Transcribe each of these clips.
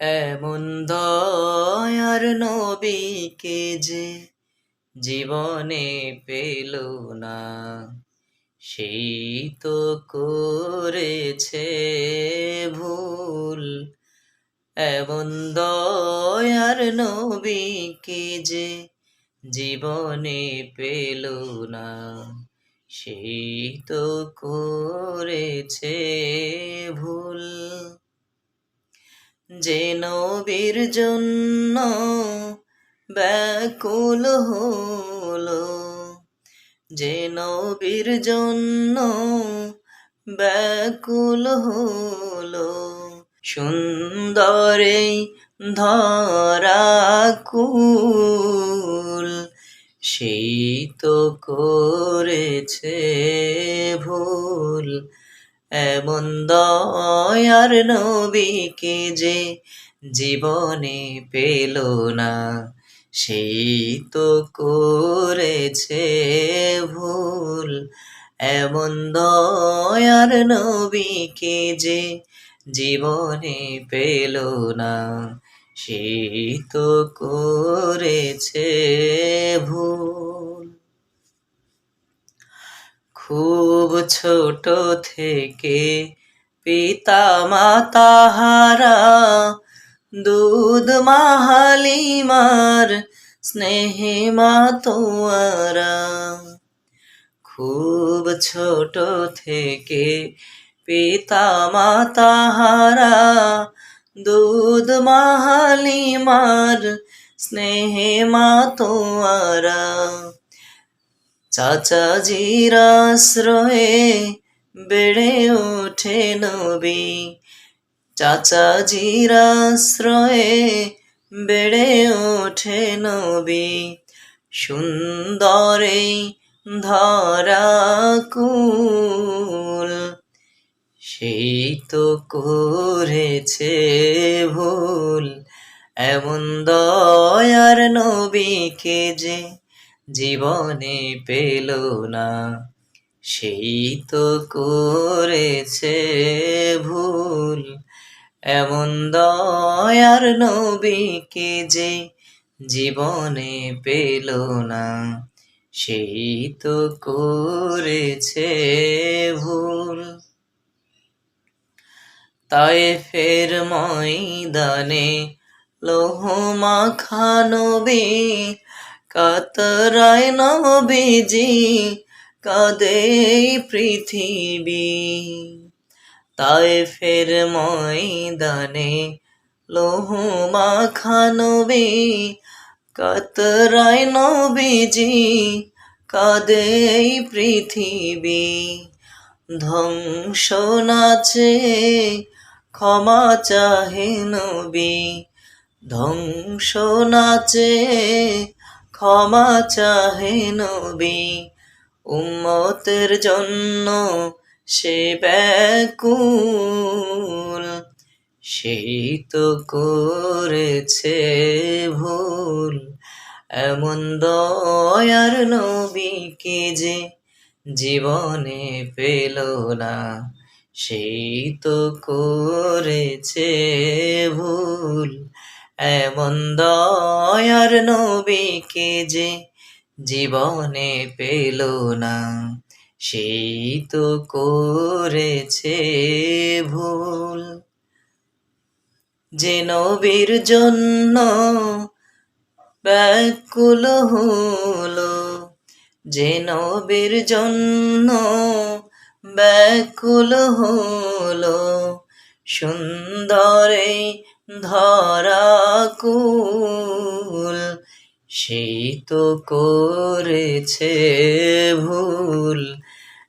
এমন দয়ার নবীকে যে জীবনে পেল না, সেই তো করেছে ভুল। এমন দয়ার নবীকে যে জীবনে পেল না, সেই তো করেছে ভুল। যে নবীর জন্য ব্যাকুল হলো। যে নবীর জন্য ব্যাকুল হলো। সুন্দরে ধরাকুল সেই তো করেছে ভুল। এমন দয়ার নবীকে যে জীবনে পেল না, সেই তো করেছে ভুল। এমন দয়ার নবীকে যে জীবনে পেল না, সেই তো করেছে ভুল। খুব ছোট থেকে পিতা মাতা হারা দুধ মাহালিমার স্নেহে মাতোয়ারা খুব ছোট থেকে পিতা মাতা হারা দুধ মাহালিমার স্নেহে মাতোয়ারা চাচাজির আশ্রয়ে বেড়ে ওঠে নবী। চাচাজির আশ্রয়ে বেড়ে ওঠে নবী। সুন্দরে ধরা কুল সেই তো করেছে ভুল। এমন দয়ার নবীকে যে জীবনে পেল না। সেই তো করেছে ভুল। এমন দয়ার নবীকে যে জীবনে পেল না। সেই তো করেছে ভুল। তাই ফের ময়দানে লোহ মাখানবী কাতরায় নবীজি, কাদে পৃথিবী। তাই ফের ময়দানে লোহ মাখানবী কাতরায় নবীজি, কাদে পৃথিবী। ধ্বংস নাচে, ক্ষমা চাহে নবী, ধ্বংস নাচে ক্ষমা চাহে নবী, উম্মতের জন্য সে ব্যাকুল। সেই তো করেছে ভুল, এমন দয়ার নবীকে যে জীবনে পেল না সেই তো করেছে ভুল এমন দয়ার নবীকে যে জীবনে পেল না, সেই তো করেছে ভুল। যে নবীর জন্য ব্যাকুল হলো, যে নবীর জন্য ব্যাকুল হলো, সুন্দরে ধরাকুল সেই তো করেছে ভুল।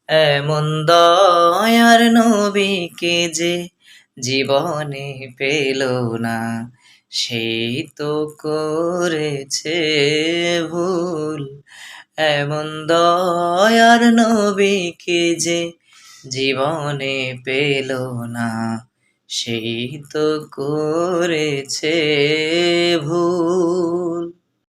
এমন দয়ার নবীকে যে জীবনে পেল না সেই তো করেছে ভুল। এমন দয়ার নবীকে যে জীবনে পেল না সেই তো করেছে ভুল